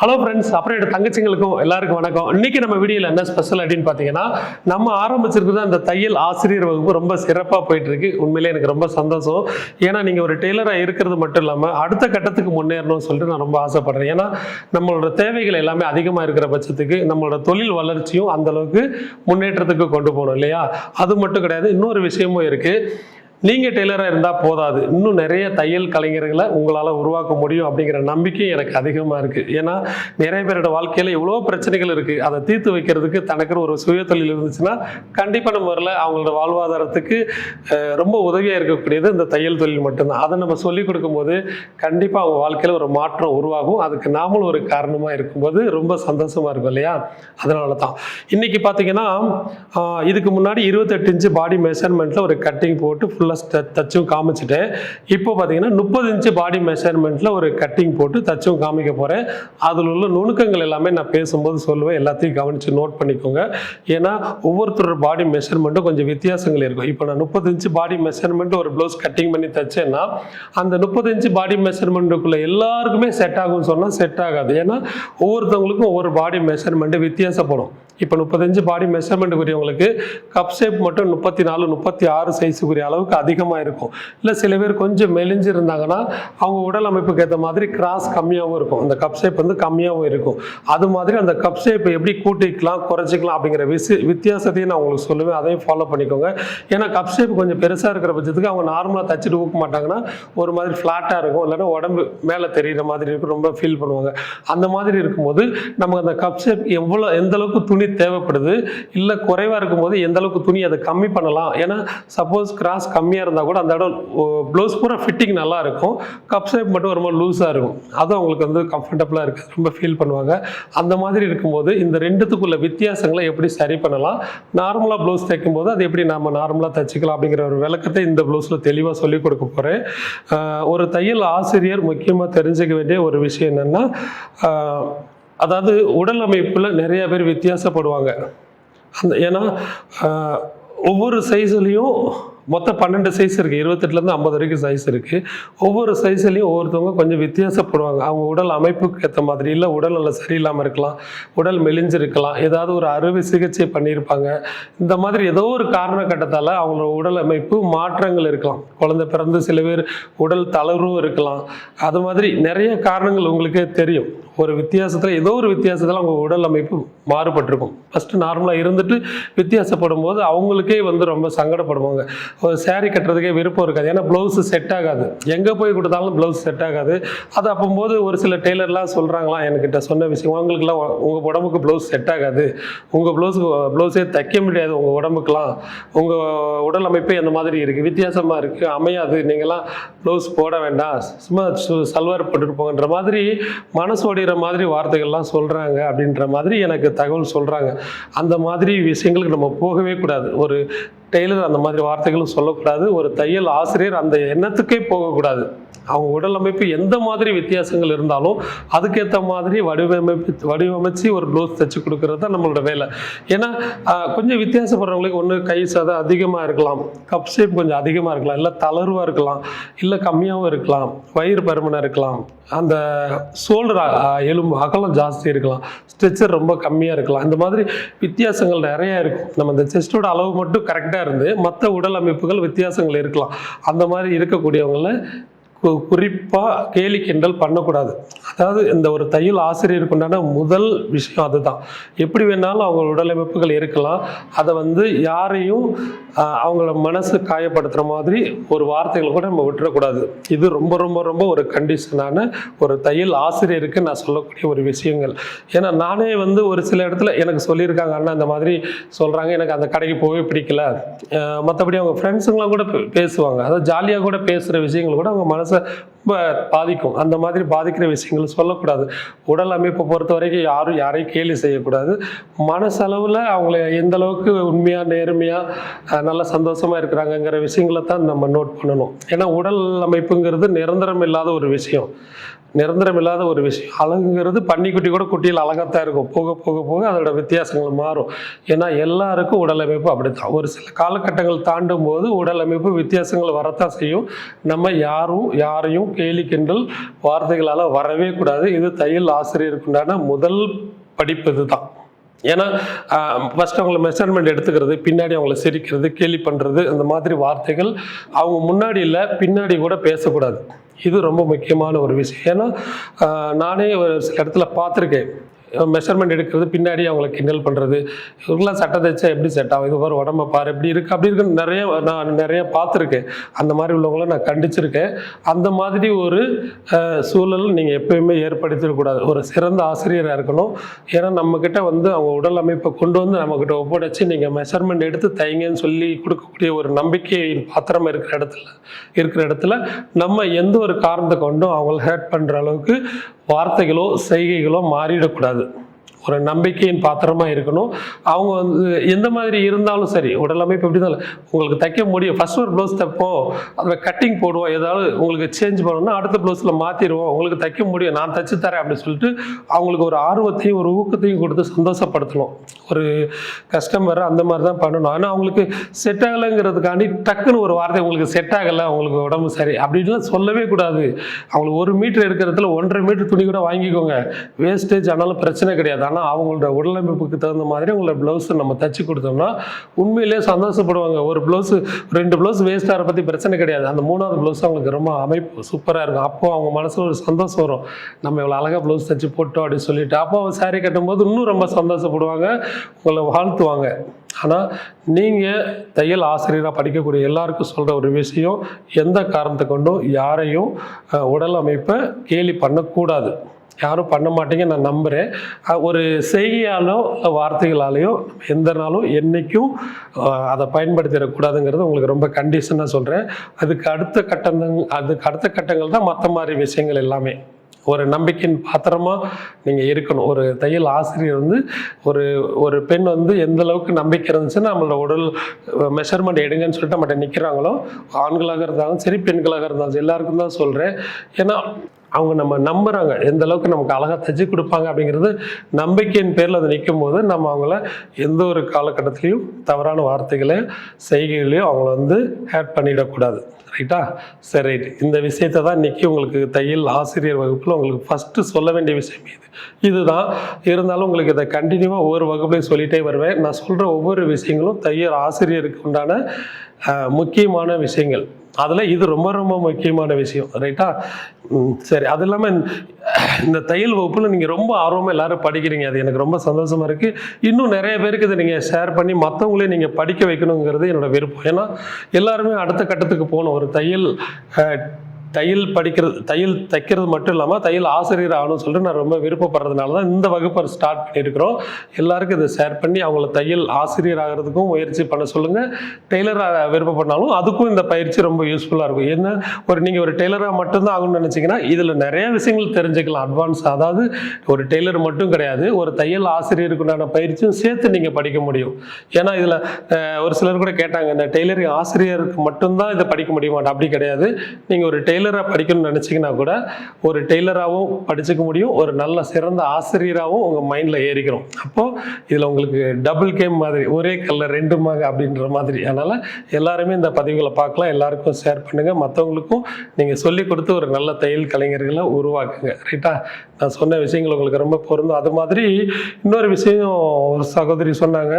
Hello friends அப்புறம் என்னோட தங்கச்சிங்களுக்கும் எல்லாருக்கும் வணக்கம். இன்னைக்கு நம்ம வீடியோவில் என்ன ஸ்பெஷல் அப்படின்னு பார்த்தீங்கன்னா நம்ம ஆரம்பிச்சிருக்கிறது அந்த தையல் ஆசிரியர் வகுப்பு ரொம்ப சிறப்பாக போயிட்டு இருக்கு உண்மையிலே எனக்கு ரொம்ப சந்தோஷம். ஏன்னா நீங்கள் ஒரு டெய்லராக இருக்கிறது மட்டும் இல்லாமல் அடுத்த கட்டத்துக்கு முன்னேறணும்னு சொல்லிட்டு நான் ரொம்ப ஆசைப்படுறேன். ஏன்னா நம்மளோட தேவைகள் எல்லாமே அதிகமாக இருக்கிற பட்சத்துக்கு நம்மளோட தொழில் வளர்ச்சியும் அந்த அளவுக்கு முன்னேற்றத்துக்கு கொண்டு போகணும் இல்லையா? அது மட்டும் கிடையாது இன்னொரு விஷயமும் இருக்குது நீங்கள் டெய்லராக இருந்தால் போதாது. இன்னும் நிறைய தையல் கலைஞர்களை உங்களால் உருவாக்க முடியும் அப்படிங்கிற நம்பிக்கை எனக்கு அதிகமாக இருக்குது ஏன்னா நிறைய பேரோட வாழ்க்கையில் எவ்வளோ பிரச்சனைகள் இருக்குது அதை தீர்த்து வைக்கிறதுக்கு தனக்குன்னு ஒரு சுய தொழில் இருந்துச்சுன்னா கண்டிப்பாக நம்ம வரல அவங்களோட வாழ்வாதாரத்துக்கு ரொம்ப உதவியாக இருக்கக்கூடியது இந்த தையல் தொழில் மட்டும்தான். அதை நம்ம சொல்லிக் கொடுக்கும்போது கண்டிப்பாக அவங்க வாழ்க்கையில் ஒரு மாற்றம் உருவாகும். அதுக்கு நாமளும் ஒரு காரணமாக இருக்கும்போது ரொம்ப சந்தோஷமாக இருக்கும் இல்லையா? அதனால தான் இன்றைக்கி பார்த்தீங்கன்னா இதுக்கு முன்னாடி இருபத்தெட்டு இன்ச்சு பாடி மெஷர்மெண்ட்டில் ஒரு கட்டிங் போட்டு ஃபுல்லாக தச்சும் காமிச்சிட்டேன். இப்போ பார்த்தீங்கன்னா முப்பது இன்ச்சு பாடி மெஷர்மெண்ட்டில் ஒரு கட்டிங் போட்டு தச்சும் காமிக்க போகிறேன் அதில் உள்ள நுணுக்கங்கள் எல்லாமே நான் பேசும்போது சொல்லுவேன். எல்லாத்தையும் கவனித்து நோட் பண்ணிக்கோங்க. ஏன்னா ஒவ்வொருத்தரோட பாடி மெஷர்மெண்ட்டும் கொஞ்சம் வித்தியாசங்கள் இருக்கும். இப்போ நான் முப்பது இன்ச்சு பாடி மெஷர்மெண்ட் ஒரு ப்ளவுஸ் கட்டிங் பண்ணி தச்சேன்னா அந்த முப்பது இன்ச்சு பாடி மெஷர்மெண்ட்டுக்குள்ளே எல்லாருக்குமே செட் ஆகும்னு சொன்னால் செட் ஆகாது. ஏன்னா ஒவ்வொருத்தவங்களுக்கும் ஒவ்வொரு பாடி மெஷர்மெண்ட்டு வித்தியாசப்படும். இப்போ முப்பத்தஞ்சு பாடி மெஷர்மெண்ட்டுக்குரியவங்களுக்கு கப் ஷேப் மட்டும் முப்பத்தி நாலு முப்பத்தி ஆறு சைஸுக்குரிய அளவுக்கு அதிகமாக இருக்கும். இல்லை சில பேர் கொஞ்சம் மெலிஞ்சு இருந்தாங்கன்னா அவங்க உடல் அமைப்புக்கு ஏற்ற மாதிரி கிராஸ் கம்மியாகவும் இருக்கும். அந்த கப் ஷேப் வந்து கம்மியாகவும் இருக்கும். அது மாதிரி அந்த கப் ஷேப்பை எப்படி கூட்டிக்கலாம் குறைச்சிக்கலாம் அப்படிங்கிற விசி வித்தியாசத்தையும் நான் உங்களுக்கு சொல்லுவேன். அதையும் ஃபாலோ பண்ணிக்கோங்க. ஏன்னா கப் ஷேப் கொஞ்சம் பெருசாக இருக்கிற பட்சத்துக்கு அவங்க நார்மலாக தச்சுட்டு ஊக்க மாட்டாங்கன்னா ஒரு மாதிரி ஃப்ளாட்டாக இருக்கும். இல்லைன்னா உடம்பு மேலே தெரிகிற மாதிரி இருக்கும். ரொம்ப ஃபீல் பண்ணுவாங்க. அந்த மாதிரி இருக்கும்போது நமக்கு அந்த கப் ஷேப் எவ்வளோ எந்த அளவுக்கு துணி தேவைப்படுது. இல்லை குறைவாக இருக்கும்போது எந்த அளவுக்கு துணி அதை கம்மி பண்ணலாம். ஏன்னா சப்போஸ் கிராஸ் கம்மியாக இருந்தால் கூட அந்த இடம் ப்ளவுஸ் பூரா ஃபிட்டிங் நல்லா இருக்கும். கப் ஷேப் மட்டும் ரொம்ப லூஸாக இருக்கும். அது அவங்களுக்கு வந்து கம்ஃபர்டபுளாக இருக்குது ரொம்ப ஃபீல் பண்ணுவாங்க. அந்த மாதிரி இருக்கும்போது இந்த ரெண்டுத்துக்குள்ள வித்தியாசங்களை எப்படி சரி பண்ணலாம்? நார்மலாக ப்ளவுஸ் தைக்கும்போது அது எப்படி நம்ம நார்மலாக தைச்சிக்கலாம் அப்படிங்கிற ஒரு விளக்கத்தை இந்த ப்ளவுஸில் தெளிவாக சொல்லிக் கொடுக்க போகிறேன் ஒரு தையல் ஆசிரியர் முக்கியமாக தெரிஞ்சுக்க வேண்டிய ஒரு விஷயம் என்னென்னா அதாவது உடல் அமைப்பில் நிறைய பேர் வித்தியாசப்படுவாங்க. அந்த ஏன்னா ஒவ்வொரு சைஸ்லேயும் மொத்தம் பன்னெண்டு சைஸ் இருக்குது இருபத்தெட்டுலேருந்து ஐம்பது வரைக்கும் சைஸ் இருக்குது ஒவ்வொரு சைஸ்லேயும் ஒவ்வொருத்தவங்க கொஞ்சம் வித்தியாசப்படுவாங்க. அவங்க உடல் அமைப்புக்கு ஏற்ற மாதிரி இல்லை உடல் நல்லா சரியில்லாமல் இருக்கலாம் உடல் மெலிஞ்சிருக்கலாம் ஏதாவது ஒரு அறுவை சிகிச்சை பண்ணியிருப்பாங்க. இந்த மாதிரி ஏதோ ஒரு காரணக்கட்டத்தால் அவங்களோட உடல் அமைப்பு மாற்றங்கள் இருக்கலாம். குழந்தை பிறந்து சில பேர் உடல் தளர்வும் இருக்கலாம். அது மாதிரி நிறைய காரணங்கள் உங்களுக்கே தெரியும். ஒரு வித்தியாசத்தில் ஏதோ ஒரு வித்தியாசத்தில் அவங்க உடல் அமைப்பு மாறுபட்டிருக்கும். ஃபஸ்ட்டு நார்மலாக இருந்துட்டு வித்தியாசப்படும் போது அவங்களுக்கே வந்து ரொம்ப சங்கடப்படுவாங்க. ஒரு சேரீ கட்டுறதுக்கே விருப்பம் இருக்காது. ஏன்னா ப்ளவுஸ் செட் ஆகாது. எங்கே போய் கொடுத்தாலும் ப்ளவுஸ் செட் ஆகாது. அது அப்போம்போது ஒரு சில டெய்லர்லாம் சொல்கிறாங்களாம் என்கிட்ட சொன்ன விஷயம். உங்களுக்குலாம் உங்கள் உடம்புக்கு ப்ளவுஸ் செட் ஆகாது. உங்கள் ப்ளவுஸ் ப்ளவுஸே தைக்க முடியாது உங்கள் உடம்புக்குலாம் உங்கள் உடல் அமைப்பே அந்த மாதிரி இருக்குது வித்தியாசமாக இருக்குது அமையாது. நீங்களாம் ப்ளவுஸ் போட வேண்டாம். சும்மா சு- சல்வார் போட்டுட்டு போங்கன்ற மாதிரி மனசு ஒடிகிற மாதிரி வார்த்தைகள்லாம் சொல்கிறாங்க அப்படின்ற மாதிரி எனக்கு தகவல் சொல்கிறாங்க அந்த மாதிரி விஷயங்களுக்கு நம்ம போகவே கூடாது. ஒரு டெய்லர் அந்த மாதிரி வார்த்தைகளும் சொல்லக்கூடாது. ஒரு தையல் ஆசிரியர் அந்த எண்ணத்துக்கே போகக்கூடாது. அவங்க உடல் அமைப்பு எந்த மாதிரி வித்தியாசங்கள் இருந்தாலும் அதுக்கேற்ற மாதிரி வடிவமைப்பு வடிவமைச்சு ஒரு ப்ளவுஸ் தைச்சு கொடுக்கறது தான் நம்மளோட வேலை. ஏன்னா கொஞ்சம் வித்தியாசப்படுறவங்களுக்கு ஒன்று கை சதை அதிகமாக இருக்கலாம். கப் ஷேப் கொஞ்சம் அதிகமாக இருக்கலாம். இல்லை தளர்வாக இருக்கலாம். இல்லை கம்மியாகவும் இருக்கலாம். வயிறு பருமனாக இருக்கலாம். அந்த ஷோல்டர் எலும்பு அகலம் ஜாஸ்தி இருக்கலாம். ஸ்ட்ரெச்சர் ரொம்ப கம்மியாக இருக்கலாம். இந்த மாதிரி வித்தியாசங்கள் நிறைய இருக்கும். நம்ம இந்த செஸ்டோட அளவு மட்டும் கரெக்டாக இருந்து மற்ற உடல் அமைப்புகள் வித்தியாசங்கள் இருக்கலாம். அந்த மாதிரி இருக்கக்கூடியவங்கள குறிப்பாக கேலி கிண்டல் பண்ணக்கூடாது. அதாவது இந்த ஒரு தையல் ஆசிரியருக்கு உண்டான முதல் விஷயம் அதுதான். எப்படி வேணாலும் அவங்க உடலமைப்புகள் இருக்கலாம். அதை வந்து யாரையும் அவங்கள மனசு காயப்படுத்துகிற மாதிரி ஒரு வார்த்தைகளை கூட நம்ம விட்டுறக்கூடாது. இது ரொம்ப ரொம்ப ரொம்ப ஒரு கண்டிஷனான ஒரு தையல் ஆசிரியருக்கு நான் சொல்லக்கூடிய ஒரு விஷயங்கள். ஏன்னா நானே வந்து ஒரு சில இடத்துல எனக்கு சொல்லியிருக்காங்க அண்ணா இந்த மாதிரி சொல்கிறாங்க எனக்கு அந்த கடைக்கு போகவே பிடிக்கல. மற்றபடி அவங்க ஃப்ரெண்ட்ஸுங்களாம் கூட பே- பேசுவாங்க. அதாவது ஜாலியாக கூட பேசுகிற விஷயங்கள் கூட அவங்க மனசு ரொம்ப பாதிக்கும். அந்த மாதிரி பாதிக்கிற விஷயங்களை சொல்லக்கூடாது. உடல் அமைப்பை பொறுத்த வரைக்கும் யாரும் யாரையும் கேலி செய்யக்கூடாது. மனசளவில் அவங்கள எந்த அளவுக்கு உண்மையாக நேர்மையாக நல்ல சந்தோஷமாக இருக்கிறாங்கங்கிற விஷயங்களை தான் நம்ம நோட் பண்ணணும். ஏன்னா உடல் அமைப்புங்கிறது நிரந்தரம் இல்லாத ஒரு விஷயம். நிரந்தரம் இல்லாத ஒரு விஷயம். அழகுங்கிறது பன்னிக்குட்டி கூட குட்டியில் அழகாத்தான் இருக்கும். போக போக போக அதோட வித்தியாசங்கள் மாறும். ஏன்னா எல்லாருக்கும் உடலமைப்பு அப்படி அப்படித்தான். ஒரு சில காலகட்டங்கள் தாண்டும் போது உடலமைப்பு வித்தியாசங்கள் வரத்தான் செய்யும். நம்ம யாரும் யாரையும் கேலி கிண்டல் வார்த்தைகளால் வரவே கூடாது. இது தையல் ஆசிரியருக்குண்டான முதல் படிப்பு இதுதான் ஏன்னா ஃபஸ்ட் அவங்கள மெஷர்மெண்ட் எடுத்துக்கிறது பின்னாடி அவங்கள சிரிக்கிறது கேலி பண்ணுறது அந்த மாதிரி வார்த்தைகள் அவங்க முன்னாடி இல்லை பின்னாடி கூட பேசக்கூடாது. இது ரொம்ப முக்கியமான ஒரு விஷயம். ஏன்னா நானே ஒரு சில இடத்துல பார்த்துருக்கேன். மெஷர்மெண்ட் எடுக்கிறது பின்னாடி அவங்கள கிண்டல் பண்ணுறது இவங்களாம் சட்டை தைச்சா எப்படி செட் ஆகும்? இது ஒரு உடம்ப பாரு எப்படி இருக்குது அப்படி இருக்குன்னு நிறைய நான் நிறைய பார்த்துருக்கேன். அந்த மாதிரி உள்ளவங்கள நான் கண்டிச்சிருக்கேன். அந்த மாதிரி ஒரு சூழல் நீங்கள் எப்பயுமே ஏற்படுத்திடக்கூடாது ஒரு சிறந்த ஆசிரியராக இருக்கணும். ஏன்னா நம்மக்கிட்ட வந்து அவங்க உடல் அமைப்பை கொண்டு வந்து நம்மக்கிட்ட ஒப்படைச்சு நீங்கள் மெஷர்மெண்ட் எடுத்து தைங்கன்னு சொல்லி கொடுக்கக்கூடிய ஒரு நம்பிக்கையின் பாத்திரம் இருக்கிற இடத்துல இருக்கிற இடத்துல நம்ம எந்த ஒரு காரணத்தை கொண்டும் அவங்கள ஹேர்ட் பண்ணுற அளவுக்கு வார்த்தைகளோ செய்கைகளோ மாறிடக்கூடாது al ஒரு நம்பிக்கையின் பாத்திரமாக இருக்கணும். அவங்க வந்து எந்த மாதிரி இருந்தாலும் சரி உடல் அமைப்பு எப்படி இருந்தாலும் உங்களுக்கு தைக்க முடியும். ஃபஸ்ட் ஒரு ப்ளவுஸ் தைப்போம். அதில் கட்டிங் போடுவோம். ஏதாவது உங்களுக்கு சேஞ்ச் பண்ணணும்னா அடுத்த ப்ளவுஸில் மாற்றிடுவோம் உங்களுக்கு தைக்க முடியும். நான் தைச்சு தரேன் அப்படின்னு சொல்லிட்டு அவங்களுக்கு ஒரு ஆர்வத்தையும் ஒரு ஊக்கத்தையும் கொடுத்து சந்தோஷப்படுத்தணும். ஒரு கஸ்டமர் அந்த மாதிரி தான் பண்ணணும். ஆனால் அவங்களுக்கு செட் ஆகலைங்கிறதுக்காண்டி டக்குன்னு ஒரு வார்த்தை உங்களுக்கு செட் ஆகலை. உங்களுக்கு உடம்பு சரி. அப்படின்லாம் சொல்லவே கூடாது. அவங்களுக்கு ஒரு மீட்டர் இருக்கிறதுல ஒன்றரை மீட்டர் துணி கூட வாங்கிக்கோங்க. வேஸ்டேஜ் ஆனாலும் பிரச்சனை கிடையாது. ஆனால் ஆனால் அவங்களோட உடலமைப்புக்கு தகுந்த மாதிரி உங்களோட ப்ளவுஸ் நம்ம தச்சு கொடுத்தோம்னா உண்மையிலேயே சந்தோஷப்படுவாங்க. ஒரு ப்ளவுஸ் ரெண்டு ப்ளவுஸ் வேஸ்ட் ஆகிற பற்றி பிரச்சனை கிடையாது. அந்த மூணாவது ப்ளவுஸ் அவங்களுக்கு ரொம்ப அமைப்பு சூப்பராக இருக்கும். அப்போ அவங்க மனசில் ஒரு சந்தோஷம் வரும். நம்ம இவ்வளோ அழகாக ப்ளவுஸ் தச்சு போட்டோம் அப்படின்னு சொல்லிட்டு. அப்போ அவங்க சாரீ கட்டும்போது இன்னும் ரொம்ப சந்தோஷப்படுவாங்க உங்களை வாழ்த்துவாங்க. ஆனால் நீங்கள் தையல் ஆசிரியராக படிக்கக்கூடிய எல்லாருக்கும் சொல்கிற ஒரு விஷயம் எந்த காரணத்தை கொண்டும் யாரையும் உடல் அமைப்பை கேலி பண்ணக்கூடாது. யாரும் பண்ண மாட்டீங்க நான் நம்புகிறேன் ஒரு செய்கையாலோ இல்ல வார்த்தைகளாலேயோ எந்த நாளும் என்றைக்கும் அதை பயன்படுத்திடக்கூடாதுங்கிறது உங்களுக்கு ரொம்ப கண்டிஷனாக சொல்கிறேன் அதுக்கு அடுத்த கட்டங்கள் அதுக்கு அடுத்த கட்டங்கள் தான் மற்ற மாதிரி விஷயங்கள் எல்லாமே. ஒரு நம்பிக்கையின் பாத்திரமாக நீங்கள் இருக்கணும். ஒரு தையல் ஆசிரியர் வந்து ஒரு ஒரு பெண் வந்து எந்த அளவுக்கு நம்பிக்கை இருந்துச்சுன்னா நம்மளோட உடல் மெஷர்மெண்ட் எடுங்கன்னு சொல்லிட்டு நம்மகிட்ட நிற்கிறாங்களோ ஆண்களாக இருந்தாலும் சரி பெண்களாக இருந்தாலும் சரி எல்லாருக்கும் தான் சொல்கிறேன் ஏன்னா அவங்க நம்ம நம்புகிறாங்க எந்த அளவுக்கு நமக்கு அழகாக தச்சு கொடுப்பாங்க அப்படிங்கிறது நம்பிக்கையின் பேரில் அது நிற்கும் போது நம்ம அவங்கள எந்த ஒரு காலகட்டத்திலையும் தவறான வார்த்தைகளையும் செய்கைகளையும் அவங்கள வந்து ஹேட் பண்ணிடக்கூடாது. ரைட்டா சரி ரைட். இந்த விஷயத்தை தான் இன்னைக்கு உங்களுக்கு தையல் ஆசிரியர் வகுப்பில் உங்களுக்கு ஃபஸ்ட்டு சொல்ல வேண்டிய விஷயம் இது. இதுதான். இருந்தாலும் உங்களுக்கு இதை கண்டினியூவாக ஒவ்வொரு வகுப்புலையும் சொல்லிட்டே வருவேன். நான் சொல்கிற ஒவ்வொரு விஷயங்களும் தையல் ஆசிரியருக்கு உண்டான முக்கியமான விஷயங்கள். அதில் இது ரொம்ப ரொம்ப முக்கியமான விஷயம். ரைட்டா? சரி. அது இல்லாமல் இந்த தையல் வகுப்பில் நீங்கள் ரொம்ப ஆர்வமாக எல்லாரும் படிக்கிறீங்க. அது எனக்கு ரொம்ப சந்தோஷமாக இருக்குது இன்னும் நிறைய பேருக்கு இதை நீங்கள் ஷேர் பண்ணி மற்றவங்களே நீங்கள் படிக்க வைக்கணுங்கிறது என்னோட விருப்பம். ஏன்னா எல்லாருமே அடுத்த கட்டத்துக்கு போகணும். ஒரு தையல் தையல் படிக்கிறது தையல் தைக்கிறது மட்டும் இல்லாமல் தையல் ஆசிரியர் ஆகணும்னு சொல்லிட்டு நான் ரொம்ப விருப்பப்படுறதுனால தான் இந்த வகுப்பை ஸ்டார்ட் பண்ணியிருக்கிறோம். எல்லாருக்கும் இதை ஷேர் பண்ணி அவங்கள தையல் ஆசிரியர் ஆகிறதுக்கும் முயற்சி பண்ண சொல்லுங்கள் டெய்லராக விருப்பப்பட்டாலும் அதுக்கும் இந்த பயிற்சி ரொம்ப யூஸ்ஃபுல்லாக இருக்கும். என்ன ஒரு நீங்கள் ஒரு டெய்லராக மட்டும்தான் ஆகணும்னு நினச்சிங்கன்னா இதில் நிறைய விஷயங்கள் தெரிஞ்சுக்கலாம் அட்வான்ஸ் அதாவது ஒரு டெய்லர் மட்டும் கிடையாது ஒரு தையல் ஆசிரியருக்குண்டான பயிற்சியும் சேர்த்து நீங்கள் படிக்க முடியும். ஏன்னா இதில் ஒரு சிலர் கூட கேட்டாங்க இந்த டெய்லரிங் ஆசிரியருக்கு மட்டும்தான் இதை படிக்க முடியுமாட்டா அப்படி கிடையாது. நீங்கள் ஒரு டெய்லர் டெய்லராக படிக்கணும்னு நினச்சிங்கன்னா கூட ஒரு டெய்லராகவும் படிச்சுக்க முடியும். ஒரு நல்ல சிறந்த ஆசிரியராகவும் உங்கள் மைண்டில் ஏறிக்கிறோம். அப்போது இதில் உங்களுக்கு டபுள் கேம் மாதிரி ஒரே கல்ல ரெண்டு மக அப்படின்ற மாதிரி. அதனால் எல்லாருமே இந்த பதிவுகளை பார்க்கலாம். எல்லாருக்கும் ஷேர் பண்ணுங்கள் மற்றவங்களுக்கும் நீங்கள் சொல்லி கொடுத்து ஒரு நல்ல தையல் கலைஞர்களை உருவாக்குங்க. ரைட்டா நான் சொன்ன விஷயங்கள் உங்களுக்கு ரொம்ப பொருந்தும். அது மாதிரி இன்னொரு விஷயம் ஒரு சகோதரி சொன்னாங்க.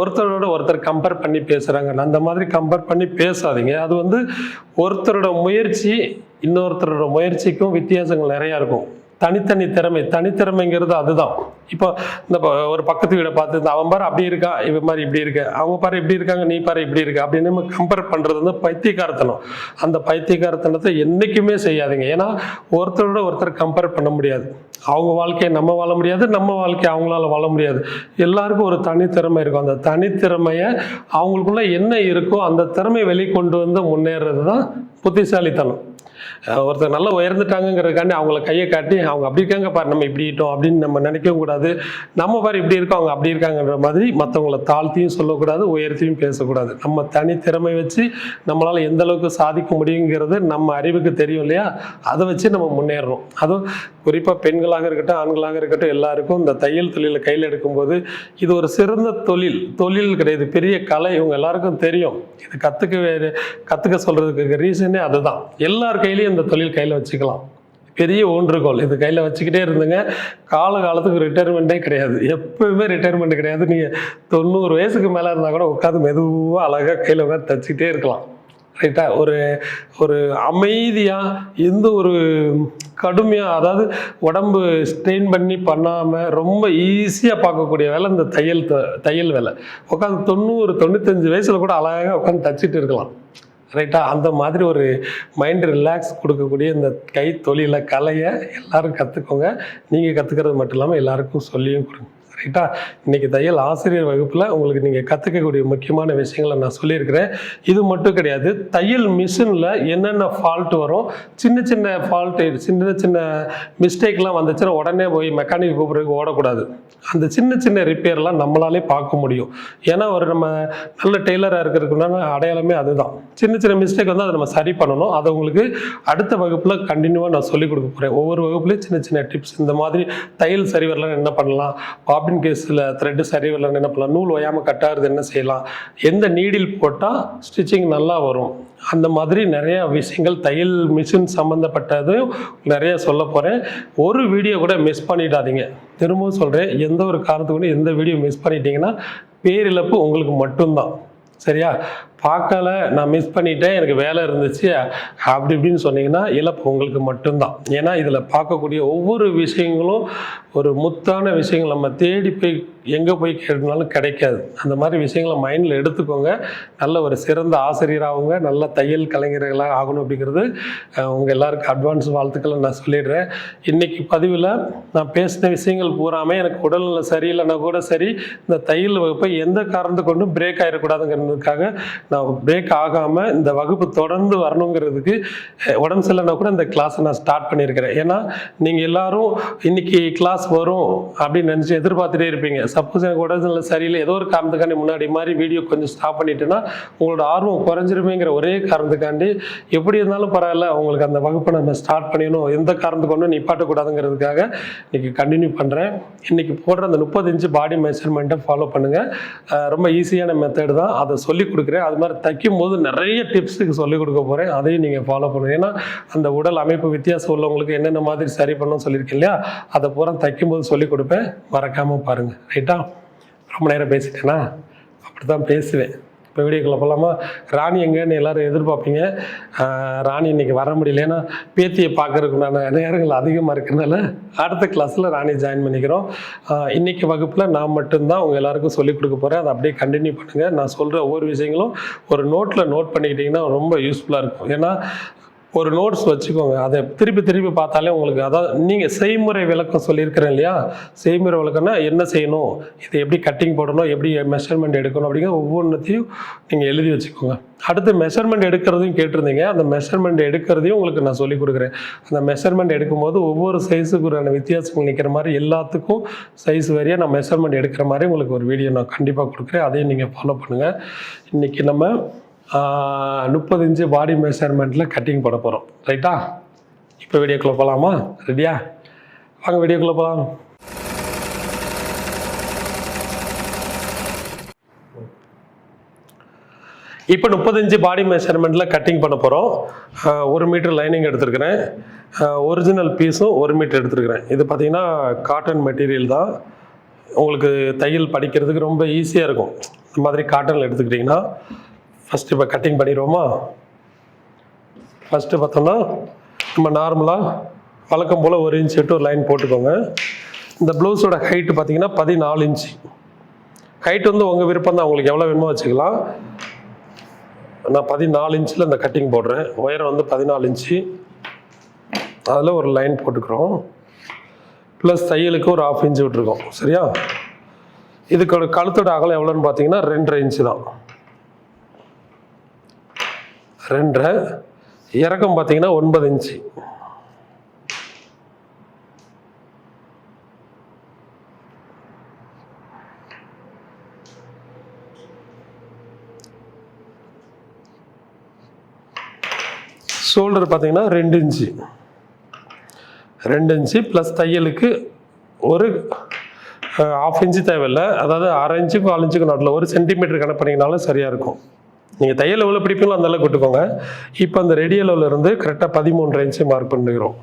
ஒருத்தரோட ஒருத்தர் கம்பேர் பண்ணி பேசுகிறாங்க அந்த மாதிரி கம்பேர் பண்ணி பேசாதீங்க. அது வந்து ஒருத்தரோட முயற்சி இன்னொருத்தரோட முயற்சிக்கும் வித்தியாசங்கள் நிறையா இருக்கும். தனித்தனி திறமை தனித்திறமைங்கிறது அதுதான். இப்போ இந்த ப- ஒரு பக்கத்து வீடை பார்த்து அவன் பாரு அப்படி இருக்கா இவன் மாதிரி இப்படி இருக்கு அவங்க பாரு இப்படி இருக்காங்க நீ பாரு இப்படி இருக்கு அப்படின்னு நம்ம கம்பேர் பண்ணுறது வந்து பைத்தியக்காரத்தனம். அந்த பைத்தியக்காரத்தனத்தை என்றைக்குமே செய்யாதீங்க. ஏன்னா ஒருத்தரோட ஒருத்தர் கம்பேர் பண்ண முடியாது. அவங்க வாழ்க்கையை நம்ம வாழ முடியாது நம்ம வாழ்க்கையை அவங்களால வாழ முடியாது. எல்லாருக்கும் ஒரு தனித்திறமை இருக்கும். அந்த தனித்திறமையை அவங்களுக்குள்ள என்ன இருக்கோ அந்த திறமையை வெளிக்கொண்டு வந்து முன்னேறது தான் புத்திசாலித்தனம். ஒருத்தர் நல்லா உயர்ந்துட்டாங்கிறதுக்காண்டி அவங்கள கையை காட்டி அவங்க அப்படி இருக்காங்க பாரு நம்ம இப்படி இட்டோம் அப்படின்னு நம்ம நினைக்கவும் கூடாது. நம்ம பாரு இப்படி இருக்கோம் அவங்க அப்படி இருக்காங்கன்ற மாதிரி மற்றவங்கள தாழ்த்தியும் சொல்லக்கூடாது உயர்த்தியும் பேசக்கூடாது. நம்ம தனி திறமை வச்சு நம்மளால் எந்த அளவுக்கு சாதிக்க முடியுங்கிறது நம்ம அறிவுக்கு தெரியும் இல்லையா? அதை வச்சு நம்ம முன்னேறணும். அதுவும் குறிப்பாக பெண்களாக இருக்கட்டும் ஆண்களாக இருக்கட்டும் எல்லாருக்கும் இந்த தையல் தொழிலை கையில் எடுக்கும்போது இது ஒரு சிறந்த தொழில். தொழில் கிடையாது பெரிய கலை இவங்க எல்லாருக்கும் தெரியும். இது கற்றுக்க கற்றுக்க சொல்கிறதுக்கு ரீசனே அதுதான். எல்லார் கையிலையும் இந்த தொழில் கையில் வச்சுக்கலாம். பெரிய ஊன்றுகோல். இது கையில் வச்சுக்கிட்டே இருந்துங்க. கால காலத்துக்கு ரிட்டையர்மெண்ட்டே கிடையாது. எப்பவுமே ரிட்டையர்மெண்ட் கிடையாது. நீங்கள் தொண்ணூறு வயசுக்கு மேலே இருந்தால் கூட உட்காந்து மெதுவாக அழகாக கையில் உட்காந்து தச்சுக்கிட்டே இருக்கலாம். ரைட்டா ஒரு ஒரு அமைதியாக எந்த ஒரு கடுமையாக அதாவது உடம்பு ஸ்ட்ரெயின் பண்ணி பண்ணாமல் ரொம்ப ஈஸியாக பார்க்கக்கூடிய வேலை இந்த தையல் த- தையல் வேலை. உட்காந்து தொண்ணூறு தொண்ணூத்தஞ்சு வயசில் கூட அழகாக உட்காந்து தச்சிட்டு இருக்கலாம். ரைட்டாக அந்த மாதிரி ஒரு மைண்ட் ரிலாக்ஸ் கொடுக்கக்கூடிய இந்த கை தொழிலை கலையை எல்லோரும் கற்றுக்கோங்க நீங்கள் கற்றுக்கிறது மட்டும் இல்லாமல் எல்லாருக்கும் சொல்லியும் கொடுங்க. ரைட்டா இன்னைக்கு தையல் ஆசிரியர் வகுப்பில் உங்களுக்கு நீங்கள் கற்றுக்கக்கூடிய முக்கியமான விஷயங்களை நான் சொல்லியிருக்கிறேன். இது மட்டும் கிடையாது தையல் மிஷினில் என்னென்ன ஃபால்ட் வரும் சின்ன சின்ன ஃபால்ட்டு சின்ன சின்ன மிஸ்டேக்லாம் வந்துச்சுன்னா உடனே போய் மெக்கானிக் கூப்பிட்றதுக்கு ஓடக்கூடாது. அந்த சின்ன சின்ன ரிப்பேர்லாம் நம்மளாலே பார்க்க முடியும். ஏன்னா ஒரு நம்ம நல்ல டெய்லராக இருக்கிறதுக்குன்னா அடையாளமே அதுதான். சின்ன சின்ன மிஸ்டேக் வந்து அதை நம்ம சரி பண்ணணும். அதை உங்களுக்கு அடுத்த வகுப்பில் கண்டினியூவாக நான் சொல்லிக் கொடுக்க போகிறேன் ஒவ்வொரு வகுப்புலேயும் சின்ன சின்ன டிப்ஸ் இந்த மாதிரி தையல் சரி என்ன பண்ணலாம்? காட்டன் கேஸில் த்ரெட்டு சரி வரலன்னு என்ன பண்ணலாம் நூல் ஒயாமல் கட்டாகிறது என்ன செய்யலாம்? எந்த நீடில் போட்டால் ஸ்டிச்சிங் நல்லா வரும்? அந்த மாதிரி நிறையா விஷயங்கள் தையல் மிஷின் சம்மந்தப்பட்டதும் நிறைய சொல்ல போகிறேன் ஒரு வீடியோ கூட மிஸ் பண்ணிடாதீங்க. திரும்பவும் சொல்கிறேன் எந்த ஒரு காரணத்துக்கு எந்த வீடியோ மிஸ் பண்ணிட்டீங்கன்னா பேரிழப்பு உங்களுக்கு மட்டும்தான். சரியா? பார்க்கல நான் மிஸ் பண்ணிட்டேன் எனக்கு வேலை இருந்துச்சு. அப்படி இப்படின்னு சொன்னீங்கன்னா இழப்பு உங்களுக்கு மட்டும்தான். ஏன்னா இதில் பார்க்கக்கூடிய ஒவ்வொரு விஷயங்களும் ஒரு முத்தான விஷயங்கள். நம்ம தேடி போய் எங்கே போய் கேட்டனாலும் கிடைக்காது. அந்த மாதிரி விஷயங்களை மைண்டில் எடுத்துக்கோங்க. நல்ல ஒரு சிறந்த ஆசிரியராகவுங்க நல்ல தையல் கலைஞர்களாக ஆகணும் அப்படிங்கிறது உங்கள் எல்லாருக்கும் அட்வான்ஸ் வாழ்த்துக்களை நான் சொல்லிடுறேன். இன்றைக்கி பதிவில் நான் பேசின விஷயங்கள் பூராமே எனக்கு உடல்நிலை சரியில்லைன்னா கூட சரி இந்த தையல் வகுப்பை எந்த காரணத்தை கொண்டும் பிரேக் ஆகிடக்கூடாதுங்கிறதுக்காக நான் பிரேக் ஆகாமல் இந்த வகுப்பு தொடர்ந்து வரணுங்கிறதுக்கு உடம்பு சரியில்லைனா கூட இந்த கிளாஸை நான் ஸ்டார்ட் பண்ணியிருக்கிறேன். ஏன்னா நீங்கள் எல்லாரும் இன்னைக்கு கிளாஸ் வரும் அப்படின்னு நினச்சி எதிர்பார்த்துட்டே இருப்பீங்க. சப்போஸ் எனக்கு உடல்நிலை சரியில்லை ஏதோ ஒரு காரணத்துக்காண்டி முன்னாடி மாதிரி வீடியோ கொஞ்சம் ஸ்டாப் பண்ணிட்டேன்னா உங்களோட ஆர்வம் குறைஞ்சிருமேங்கிற ஒரே காரணத்துக்காண்டி எப்படி இருந்தாலும் பரவாயில்ல உங்களுக்கு அந்த வகுப்பை நம்ம ஸ்டார்ட் பண்ணிடணும். எந்த காரணத்துக்கு ஒன்றும் நிப்பாட்டக்கூடாதுங்கிறதுக்காக இன்னைக்கு கண்டினியூ பண்ணுறேன் இன்னைக்கு போடுற அந்த முப்பது இன்ச்சு பாடி மெஷர்மெண்ட்டை ஃபாலோ பண்ணுங்கள் ரொம்ப ஈஸியான மெத்தட் தான். அதை சொல்லி கொடுக்குறேன். அது மாதிரி தைக்கும் போது நிறைய டிப்ஸுக்கு சொல்லிக் கொடுக்க போகிறேன் அதையும் நீங்கள் ஃபாலோ பண்ணுங்கள் ஏன்னா அந்த உடல் அமைப்பு வித்தியாசம் உள்ளவங்களுக்கு என்னென்ன மாதிரி சரி பண்ணணும்னு சொல்லியிருக்கேன் இல்லையா? அதை பூரா தைக்கும்போது சொல்லிக் கொடுப்பேன். மறக்காமல் பாருங்கள் ரைட்டா ரொம்ப நேரம் பேசிட்டேனா? அப்படி தான் பேசுவேன். இப்போ வீடியோக்குள்ள போகலாமா ராணி எங்கன்னு எல்லோரும் எதிர்பார்ப்பீங்க. ராணி இன்னைக்கு வர முடியல ஏன்னா பேத்தியை பார்க்கறதுக்குண்டான நேரங்கள் அதிகமாக இருக்கிறதுனால அடுத்த கிளாஸில் ராணி ஜாயின் பண்ணிக்கிறோம். இன்றைக்கி வகுப்பில் நான் மட்டும்தான் உங்கள் எல்லாருக்கும் சொல்லிக் கொடுக்க போகிறேன் அதை அப்படியே கண்டினியூ பண்ணுங்கள் நான் சொல்கிற ஒவ்வொரு விஷயங்களும் ஒரு நோட்டில் நோட் பண்ணிக்கிட்டிங்கன்னா ரொம்ப யூஸ்ஃபுல்லாக இருக்கும். ஏன்னா ஒரு நோட்ஸ் வச்சுக்கோங்க. அதை திருப்பி திருப்பி பார்த்தாலே உங்களுக்கு அதாவது நீங்கள் செய்முறை விளக்கம் சொல்லியிருக்கிறேன் இல்லையா? செய்முறை விளக்கம்னா என்ன செய்யணும்? இது எப்படி கட்டிங் போடணும்? எப்படி மெஷர்மெண்ட் எடுக்கணும்? அப்படிங்கிற ஒவ்வொன்றத்தையும் நீங்கள் எழுதி வச்சுக்கோங்க. அடுத்து மெஷர்மெண்ட் எடுக்கிறதையும் கேட்டிருந்தீங்க. அந்த மெஷர்மெண்ட் எடுக்கிறதையும் உங்களுக்கு நான் சொல்லிக் கொடுக்குறேன். அந்த மெஷர்மெண்ட் எடுக்கும்போது ஒவ்வொரு சைஸுக்குறான வித்தியாசங்கள் நிற்கிற மாதிரி எல்லாத்துக்கும் சைஸ் வரையாக நான் மெஷர்மெண்ட் எடுக்கிற மாதிரி உங்களுக்கு ஒரு வீடியோ நான் கண்டிப்பாக கொடுக்குறேன். அதையும் நீங்கள் ஃபாலோ பண்ணுங்கள் இன்றைக்கி நம்ம முப்பது இன்ச்சு பாடி மெஷர்மெண்ட்டில் கட்டிங் போட போகிறோம் ரைட்டா இப்போ வீடியோக்குள்ளே போகலாமா ரெடியா வாங்க வீடியோக்குள்ளே போகலாம் இப்போ முப்பத்தஞ்சு பாடி மெஷர்மெண்ட்டில் கட்டிங் பண்ண போகிறோம் ஒரு மீட்டர் லைனிங் எடுத்துருக்கிறேன். ஒரிஜினல் பீஸும் ஒரு மீட்டர் எடுத்துருக்கிறேன். இது பார்த்தீங்கன்னா காட்டன் மெட்டீரியல் தான். உங்களுக்கு தையல் படிக்கிறதுக்கு ரொம்ப ஈஸியாக இருக்கும். இந்த மாதிரி காட்டனில் எடுத்துக்கிட்டிங்கன்னா ஃபஸ்ட்டு இப்போ கட்டிங் பண்ணிடுவோமா? ஃபஸ்ட்டு பார்த்தோம்னா நம்ம நார்மலாக வழக்கம் போல் ஒரு இன்ச் விட்டு ஒரு லைன் போட்டுக்கோங்க. இந்த ப்ளவுஸோட ஹைட்டு பார்த்தீங்கன்னா பதினாலு இன்ச்சு ஹைட் வந்து உங்கள் விருப்பம் தான். உங்களுக்கு எவ்வளோ வேணுமோ வச்சுக்கலாம். நான் பதினாலு இன்ச்சில் இந்த கட்டிங் போடுறேன். உயரம் வந்து பதினாலு இன்ச்சு அதில் ஒரு லைன் போட்டுக்கிறோம். ப்ளஸ் தையலுக்கு ஒரு ஆஃப் இன்ச்சு விட்டுருக்கோம். சரியா? இதுக்கோட கழுத்தோட அகலம் எவ்வளோன்னு பார்த்தீங்கன்னா ரெண்டரை இன்ச்சு தான். ரெண்டரை இறக்கம் பார்த்தீங்கன்னா ஒன்பது இன்ச்சு. ஷோல்டர் பார்த்தீங்கன்னா ரெண்டு இன்ச்சு. ரெண்டு இன்ச்சு ப்ளஸ் தையலுக்கு ஒரு ஆஃப் இன்ச்சு தேவையில்லை. அதாவது அரை இன்ச்சுக்கும் கால் இன்ச்சுக்கும் நடுவில் ஒரு சென்டிமீட்டர் கணக்கு பண்ணிங்கனாலும் சரியாக இருக்கும். நீங்கள் தையல் எவ்வளோ பிடிப்பீங்களோ அந்த அளவுக்கு விட்டுக்கோங்க. இப்போ அந்த ரெடி அளவுலேருந்து கரெக்டாக பதிமூன்று இன்ச்சு மார்க் பண்ணிக்கிறோம்.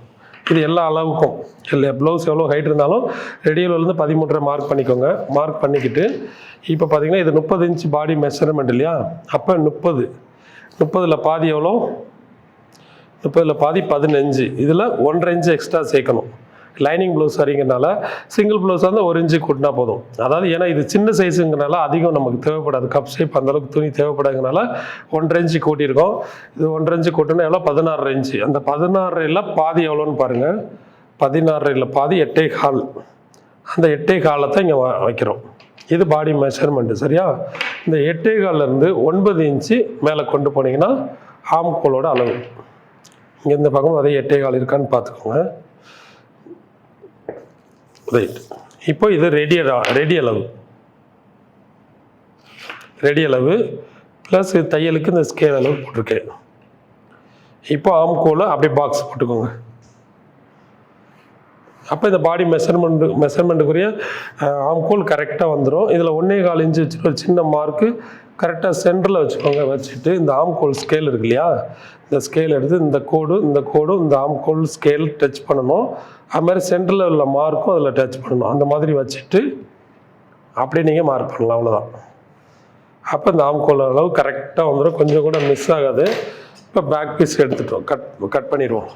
இது எல்லா அளவுக்கும். இல்லை ப்ளவுஸ் எவ்வளோ ஹைட் இருந்தாலும் ரெடி அளவுலேருந்து பதிமூன்றரை மார்க் பண்ணிக்கோங்க. மார்க் பண்ணிக்கிட்டு இப்போ பார்த்தீங்கன்னா இது முப்பது இன்ச் பாடி மெஷர்மெண்ட் இல்லையா? அப்போ முப்பது. முப்பதில் பாதி எவ்வளோ முப்பதில் பாதி பதினஞ்சு. இதில் ஒன்றரை இன்ச்சு எக்ஸ்ட்ரா சேர்க்கணும். லைனிங் ப்ளவுஸ் வரீங்கனால சிங்கிள் ப்ளவுஸ் வந்து ஒரு இன்ச்சு கூட்டினா போதும். அதாவது ஏன்னா இது சின்ன சைஸுங்கனால அதிகம் நமக்கு தேவைப்படாது. கப் ஷேப் அந்தளவுக்கு துணி தேவைப்படாதுனால ஒன்றரை இன்ச்சு கூட்டியிருக்கோம். இது ஒன்றரை இன்ச்சு கூட்டினா எவ்வளோ பதினாறு இன்ச்சு. அந்த பதினாறுல பாதி எவ்வளோன்னு பாருங்கள் பதினாறுல பாதி எட்டே கால். அந்த எட்டே காலத்தை இங்கே வைக்கிறோம். இது பாடி மெஷர்மெண்ட்டு சரியா? இந்த எட்டே காலிலேருந்து ஒன்பது இன்ச்சு மேலே கொண்டு போனீங்கன்னா ஆம்கோலோட அளவு. இங்கே இந்த பக்கம் அதே எட்டே கால் இருக்கான்னு பார்த்துக்கோங்க. ரைட் இப்போ இது ரெடி ரெடி அளவு. ரெடி அளவு ப்ளஸ் தையலுக்கு இந்த ஸ்கேல் அளவு போட்டிருக்கேன். இப்போ ஆம்கோலை அப்படியே பாக்ஸ் போட்டுக்கோங்க. அப்போ இந்த பாடி மெஷர்மெண்ட் மெஷர்மெண்ட்டுக்குரிய ஆம்கோல் கரெக்டாக வந்துடும் இதில் ஒன்றே கால் இன்ச்சு வச்சுட்டு ஒரு சின்ன மார்க்கு கரெக்டாக சென்டரில் வச்சுக்கோங்க வச்சுட்டு இந்த ஆம்கோல் ஸ்கேல் இருக்கு இல்லையா? இந்த ஸ்கேல் எடுத்து இந்த கோடு இந்த கோடும் இந்த ஆம்கோல் ஸ்கேல் டச் பண்ணணும். அது மாதிரி சென்டரில் உள்ள மார்க்கும் அதில் டச் பண்ணணும். அந்த மாதிரி வச்சுட்டு அப்படியே நீங்கள் மார்க் பண்ணலாம் அவ்வளோதான் அப்போ இந்த ஆம்கோல் அளவு கரெக்டாக வந்துடும் கொஞ்சம் கூட மிஸ் ஆகாது. இப்போ பேக் பீஸ் எடுத்துட்டோம். கட் கட் பண்ணிடுவோம்.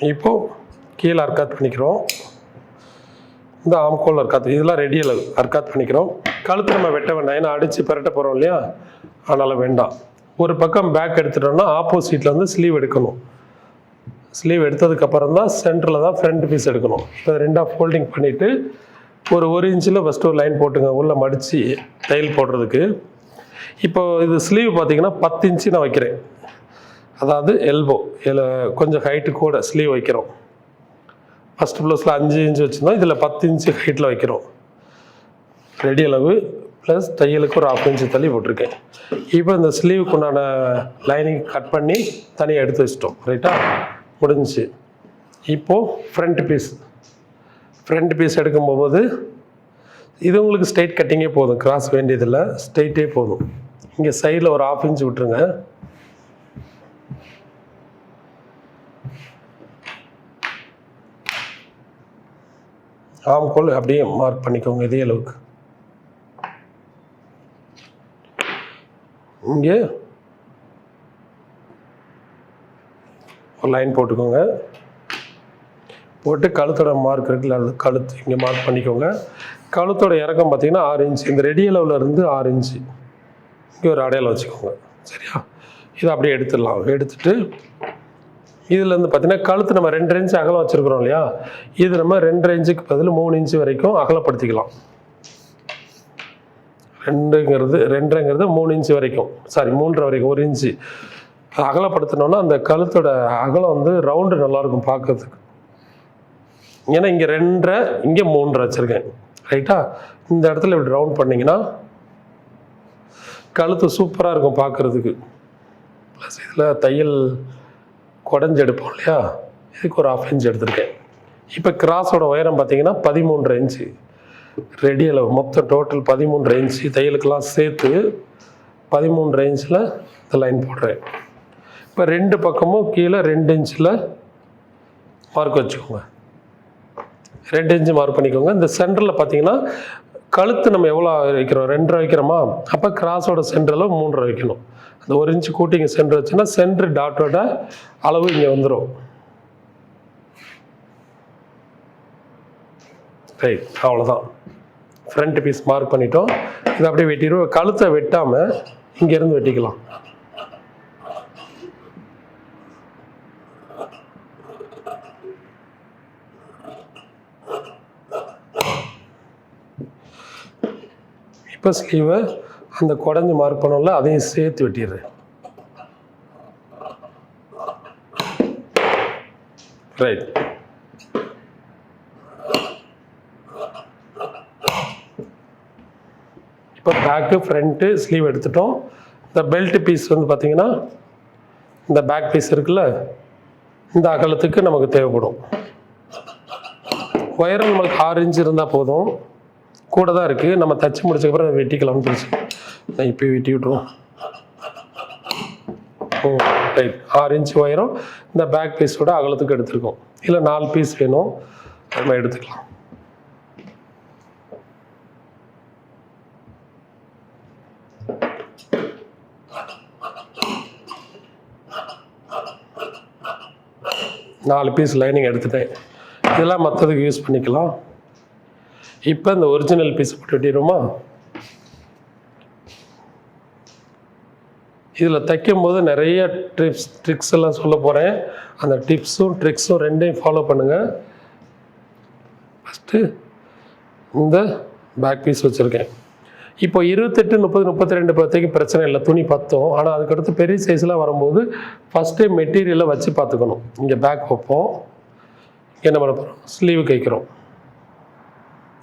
இப்போது கீழே அர்க்காத் பண்ணிக்கிறோம். இந்த ஆம்கோல் அர்க்காத் இதெல்லாம் ரெடி அளவு அர்க்காத் பண்ணிக்கிறோம். கழுத்து நம்ம வெட்ட வேண்டாம் ஏன்னா அடித்து பரட்ட போகிறோம் இல்லையா? அதனால் வேண்டாம். ஒரு பக்கம் பேக் எடுத்துட்டோம்னா ஆப்போசிட்டில் வந்து ஸ்லீவ் எடுக்கணும். ஸ்லீவ் எடுத்ததுக்கப்புறம் தான் சென்டரில் தான் ஃப்ரண்ட் பீஸ் எடுக்கணும். இப்போ ரெண்டாக ஃபோல்டிங் பண்ணிவிட்டு ஒரு ஒரு இன்ச்சில் ஃபஸ்ட்டு ஒரு லைன் போட்டுங்க. உள்ளே மடித்து தையல் போடுறதுக்கு. இப்போ இது ஸ்லீவ் பார்த்தீங்கன்னா பத்து இன்ச்சு நான் வைக்கிறேன். அதாவது எல்போ இதில் கொஞ்சம் ஹைட்டு கூட ஸ்லீவ் வைக்கிறோம். ஃபஸ்ட் ப்ளஸில் அஞ்சு இன்ச்சு வச்சுருந்தோம். இதில் பத்து இன்ச்சு ஹைட்டில் வைக்கிறோம். ரெடி அளவு ப்ளஸ் தையலுக்கு ஒரு ஆஃப் இன்ச்சு தள்ளி போட்டிருக்கேன். இப்போ இந்த ஸ்லீவுக்கு உண்டான லைனிங் கட் பண்ணி தனியாக எடுத்து வச்சிட்டோம். ரைட்டாக முடிஞ்சு இப்போது ஃப்ரண்ட் பீஸ் ஃப்ரண்ட் பீஸ் எடுக்கும் போகும்போது இது உங்களுக்கு ஸ்ட்ரெயிட் கட்டிங்கே போதும். கிராஸ் வேண்டியதில்லை. ஸ்ட்ரெயிட்டே போதும். இங்கே சைடில் ஒரு ஆஃப் இன்ச் விட்டுருங்க. ராம்கோல் அப்படியே மார்க் பண்ணிக்கோங்க இதே அளவுக்கு. இங்கே. ஒரு லைன் போட்டுக்கோங்க. போட்டு கழுத்தோட மார்க் இருக்குல்ல அது கழுத்து இங்கே மார்க் பண்ணிக்கோங்க. கழுத்தோட இறக்கம் பார்த்தீங்கன்னா ஆறு இன்ச்சு இந்த ரெடி அளவில் இருந்து ஆறு இன்ச்சு இங்கே ஒரு அடையாளம் வச்சுக்கோங்க. சரியா? இதை அப்படியே எடுத்துடலாம். இதில் வந்து பார்த்தீங்கன்னா கழுத்து நம்ம ரெண்டு இன்ச்சு அகலம் வச்சுருக்குறோம் இல்லையா? இது நம்ம ரெண்டு இன்ச்சுக்கு பதில் மூணு இன்ச்சு வரைக்கும் அகலப்படுத்திக்கலாம். ரெண்டுங்கிறது ரெண்டுங்கிறது மூணு இன்ச்சு வரைக்கும். சாரி மூன்றரை வரைக்கும் ஒரு இன்ச்சு அகலப்படுத்தினோன்னா அந்த கழுத்தோட அகலம் வந்து ரவுண்டு நல்லாயிருக்கும் பார்க்கறதுக்கு. ஏன்னா இங்கே ரெண்டரை இங்கே மூன்றரை வச்சுருக்கேன். ரைட்டா இந்த இடத்துல இப்படி ரவுண்ட் பண்ணிங்கன்னா கழுத்து சூப்பராக இருக்கும் பார்க்குறதுக்கு. ப்ளஸ் இதில் தையல் குடஞ்சி எடுப்போம் இல்லையா? இதுக்கு ஒரு ஆஃப் இன்ச் எடுத்திருக்கேன். இப்போ கிராஸோட உயரம் பார்த்தீங்கன்னா பதிமூன்று இன்ச்சு ரெடி அளவு மொத்தம் டோட்டல் பதிமூன்று இன்ச்சு தையலுக்கெல்லாம் சேர்த்து பதிமூன்று இன்ச்சில் இந்த லைன் போடுறேன். இப்போ ரெண்டு பக்கமும் கீழே ரெண்டு இன்ச்சில் மார்க் வச்சுக்கோங்க. ரெண்டு இன்ச்சு மார்க் பண்ணிக்கோங்க. இந்த சென்டரில் பார்த்தீங்கன்னா கழுத்து நம்ம எவ்வளோ வைக்கிறோம்? ரெண்டரை வைக்கிறோமா? அப்போ கிராஸோட சென்டரில் மூன்றரை வைக்கணும். அந்த ஒரு இன்ச்சு கூட்டி இங்கே சென்டர் வச்சுன்னா சென்டர் டாட்டோட அளவு இங்கே வந்துடும் ரைட் அவ்வளோதான் ஃப்ரண்ட் பீஸ் மார்க் பண்ணிட்டோம். இதை அப்படியே வெட்டிடுவோம். கழுத்தை வெட்டாமல் இங்கேருந்து வெட்டிக்கலாம். இப்போ ஸ்லீவை அந்த குடஞ்சி மார்க் பண்ணோம்ல அதையும் சேர்த்து வெட்டிடுறேன். ரைட் இப்போ பேக்கு ஃப்ரண்ட்டு ஸ்லீவ் எடுத்துட்டோம். இந்த பெல்ட் பீஸ் வந்து பார்த்தீங்கன்னா இந்த பேக் பீஸ் இருக்குல்ல இந்த அகலத்துக்கு நமக்கு தேவைப்படும். ஒயரம் நம்மளுக்கு ஆறு இன்ச் இருந்தால் போதும். கூட தான் இருக்குது நம்ம தச்சு முடிச்சக்கப்புறம் வெட்டிக்கலாம்னு தெரிஞ்சு நான் இப்போ வெட்டி விட்ருவோம் ஓ ரைட் ஆறு இன்ச் ஒயரும் இந்த பேக் பீஸோட அகலத்துக்கு எடுத்துருக்கோம். இல்லை நாலு பீஸ் வேணும். நம்ம எடுத்துக்கலாம். நாலு பீஸ் லைனிங் எடுத்துட்டேன். இதெல்லாம் மற்றதுக்கு யூஸ் பண்ணிக்கலாம். இப்போ இந்த ஒரிஜினல் பீஸ் போட்டு வெட்டிடுவோமா இதில் தைக்கும் போது நிறைய ட்ரிப்ஸ் ட்ரிக்ஸ் எல்லாம் சொல்ல போகிறேன் அந்த டிப்ஸும் ட்ரிக்ஸும் ரெண்டையும் ஃபாலோ பண்ணுங்கள் ஃபஸ்ட்டு இந்த பேக் பீஸ் வச்சுருக்கேன். இப்போ இருபத்தெட்டு முப்பது முப்பத்தி ரெண்டு பத்துக்கு பிரச்சனை இல்லை துணி பத்தும். ஆனால் அதுக்கடுத்து பெரிய சைஸ்லாம் வரும்போது ஃபஸ்ட்டு மெட்டீரியலை வச்சு பார்த்துக்கணும். இங்கே பேக் வைப்போம். என்ன பண்ண போகிறோம் ஸ்லீவ் கைக்கிறோம்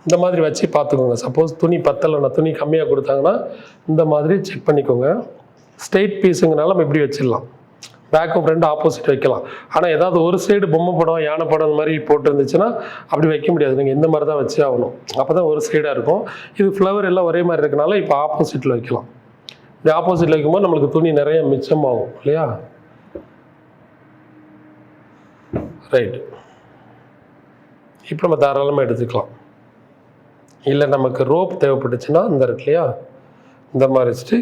இந்த மாதிரி வச்சு பார்த்துக்கோங்க. சப்போஸ் துணி பத்தலைன்னா துணி கம்மியாக கொடுத்தாங்கன்னா இந்த மாதிரி செக் பண்ணிக்கோங்க. ஸ்ட்ரெயிட் பீஸுங்கனால நம்ம இப்படி வச்சிடலாம். பேக்கும் ஃப்ரெண்டு ஆப்போசிட் வைக்கலாம். ஆனால் ஏதாவது ஒரு சைடு பொம்மை படம் யானை படம் இந்த மாதிரி போட்டிருந்துச்சுன்னா அப்படி வைக்க முடியாது. நீங்கள் இந்த மாதிரி தான் வச்சே ஆகணும். அப்போ தான் ஒரு சைடாக இருக்கும். இது ஃப்ளவர் எல்லாம் ஒரே மாதிரி இருக்கனால இப்போ ஆப்போசிட்டில் வைக்கலாம். இப்படி ஆப்போசிட்டில் வைக்கும்போது நம்மளுக்கு துணி நிறைய மிச்சமாகும். இல்லையா? ரைட் இப்போ நம்ம தாராளமாக எடுத்துக்கலாம். இல்லை நமக்கு ரோப் தேவைப்பட்டுச்சுன்னா இந்த இருக்கு இல்லையா? இந்த மாதிரி வச்சுட்டு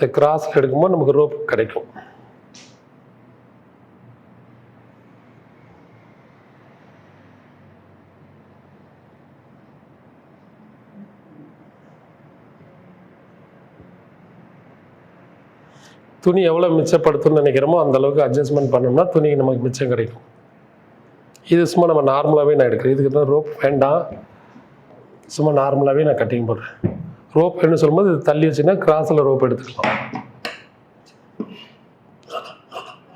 இந்த கிராஸில் எடுக்கும்போது நமக்கு ரோப் கிடைக்கும். துணி எவ்வளோ மிச்சப்படுத்தும்னு நினைக்கிறோமோ அந்த அளவுக்கு அட்ஜஸ்ட்மெண்ட் பண்ணோம்னா துணிக்கு நமக்கு மிச்சம் கிடைக்கும். இது சும்மா நம்ம நார்மலாகவே நான் எடுக்கிறேன். இதுக்கு தான் ரோப் வேண்டாம். சும்மா நார்மலாகவே நான் கட்டிங் போடுறேன். ரோப் என்ன சொல்லும்போது இது தள்ளி வச்சுன்னா கிராஸில் ரோப் எடுத்துக்கலாம்.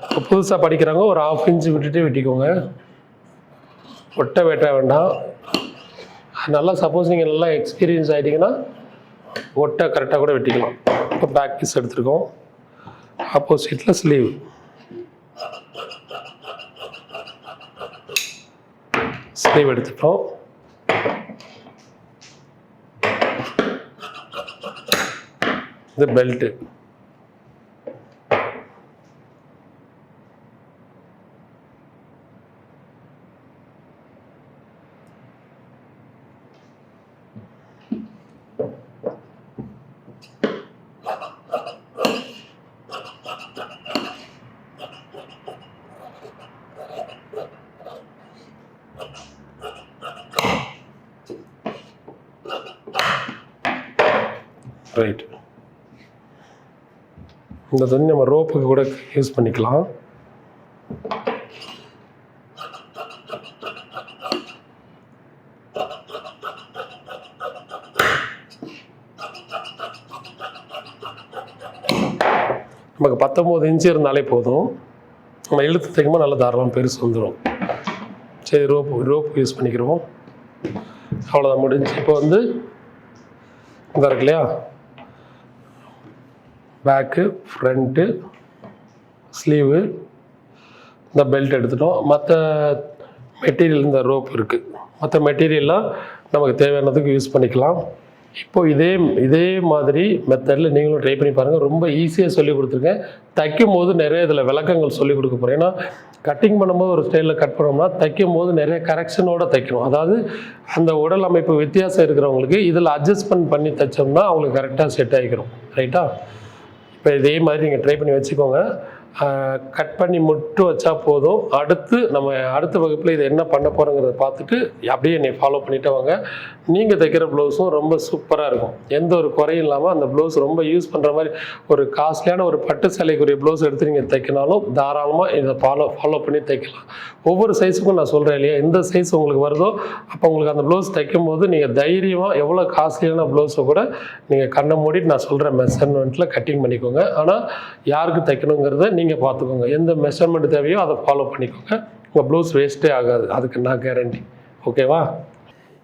இப்போ புதுசாக படிக்கிறாங்க ஒரு ஆஃப் இன்ச்சு விட்டுட்டு வெட்டிக்கோங்க. ஒட்டை வெட்ட வேண்டாம். நல்லா சப்போஸ் நீங்கள் நல்லா எக்ஸ்பீரியன்ஸ் ஆகிட்டீங்கன்னா ஒட்டை கரெக்டாக கூட வெட்டிக்கலாம். இப்போ பேக் பீஸ் எடுத்துருக்கோம் ஆப்போசிட்டில் ஸ்லீவ் ஸ்லீவ் எடுத்துட்டோம். இது பெல்ட்டு ரைட் இந்த துணி நம்ம ரோப்புக்கு கூட யூஸ் பண்ணிக்கலாம். நமக்கு பத்தொம்போது இன்ச்சு இருந்தாலே போதும். நம்ம இழுத்து தைக்கும்போது நல்லா தாராளம் பெருசு வந்துடும் சரி ரோப்பு ரோப்பு யூஸ் பண்ணிக்கிறோம். அவ்வளோதான் முடிஞ்சு. இப்போ வந்து இந்த இருக்கு இல்லையா? பேக்கு ஃப்ரண்ட்டு ஸ்லீவு இந்த பெல்ட் எடுத்துட்டோம். மற்ற மெட்டீரியல் இந்த ரோப் இருக்குது மற்ற மெட்டீரியல்லாம் நமக்கு தேவையானதுக்கு யூஸ் பண்ணிக்கலாம். இப்போது இதே இதே மாதிரி மெத்தடில் நீங்களும் ட்ரை பண்ணி பாருங்கள் ரொம்ப ஈஸியாக சொல்லி கொடுத்துருக்கேன் தைக்கும் போது நிறைய இதில் விளக்கங்கள் சொல்லி கொடுக்க போகிறேன் ஏன்னா கட்டிங் பண்ணும்போது ஒரு ஸ்டைலில் கட் பண்ணோம்னா தைக்கும் போது நிறைய கரெக்ஷனோட தைக்கணும். அதாவது அந்த உடல் அமைப்பு வித்தியாசம் இருக்கிறவங்களுக்கு இதில் அட்ஜஸ்ட்மெண்ட் பண்ணி தைச்சோம்னா அவங்களுக்கு கரெக்டாக செட் ஆகிக்கிறோம் ரைட்டா இப்போ இதே மாதிரி நீங்கள் ட்ரை பண்ணி வச்சுக்கோங்க. கட் பண்ணி மட்டும் வச்சா போதும். அடுத்து நம்ம அடுத்த வகுப்பில் இதை என்ன பண்ண போகிறோங்கிறத பார்த்துட்டு அப்படியே என்னை ஃபாலோ பண்ணிட்டு வாங்க. நீங்கள் தைக்கிற ப்ளவுஸும் ரொம்ப சூப்பராக இருக்கும். எந்த ஒரு குறையும் இல்லாமல் அந்த ப்ளவுஸ் ரொம்ப யூஸ் பண்ணுற மாதிரி ஒரு காஸ்ட்லியான ஒரு பட்டு சேலைக்குரிய ப்ளவுஸ் எடுத்து நீங்கள் தைக்கினாலும் தாராளமாக இதை ஃபாலோ ஃபாலோ பண்ணி தைக்கலாம். ஒவ்வொரு சைஸுக்கும் நான் சொல்கிறேன் இல்லையா? எந்த சைஸ் உங்களுக்கு வருதோ அப்போ உங்களுக்கு அந்த ப்ளவுஸ் தைக்கும் போது நீங்கள் தைரியமாக எவ்வளோ காஸ்ட்லியான ப்ளவுஸை கூட நீங்கள் கண்ணை மூடிட்டு நான் சொல்கிற மெஷர்மெண்ட்டில் கட்டிங் பண்ணிக்கோங்க. ஆனால் யாருக்கு தைக்கணுங்கிறத நீங்கள் பார்த்துக்கோங்க. எந்த மெஷர்மெண்ட் தேவையோ அதை ஃபாலோ பண்ணிக்கோங்க. உங்கள் ப்ளவுஸ் வேஸ்ட்டே ஆகாது. அதுக்கு நான் கேரண்டி ஓகேவா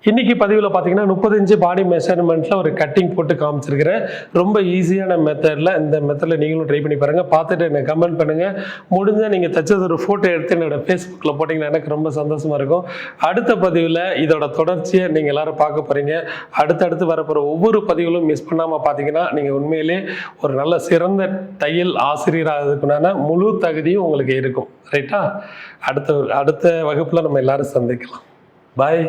இன்றைக்கி பதிவில் பார்த்தீங்கன்னா முப்பத்தஞ்சு பாடி மெஷர்மெண்ட்டில் ஒரு கட்டிங் போட்டு காமிச்சிருக்கிறேன். ரொம்ப ஈஸியான மெத்தடில் இந்த மெத்தடில் நீங்களும் ட்ரை பண்ணி பாருங்கள் பார்த்துட்டு எனக்கு கமெண்ட் பண்ணுங்கள் முடிஞ்சால் நீங்கள் தச்சது ஒரு ஃபோட்டோ எடுத்து என்னோட ஃபேஸ்புக்கில் போட்டிங்கன்னா எனக்கு ரொம்ப சந்தோஷமாக இருக்கும். அடுத்த பதிவில் இதோட தொடர்ச்சியை நீங்கள் எல்லோரும் பார்க்க போகிறீங்க அடுத்தடுத்து வரப்போகிற ஒவ்வொரு பதிவுகளும் மிஸ் பண்ணாமல் பார்த்தீங்கன்னா நீங்கள் உண்மையிலே ஒரு நல்ல சிறந்த தையல் ஆசிரியராகிறதுக்குண்டான முழு தகுதியும் உங்களுக்கு இருக்கும். ரைட்டா அடுத்த அடுத்த வகுப்பில் நம்ம எல்லோரும் சந்திக்கலாம். பாய்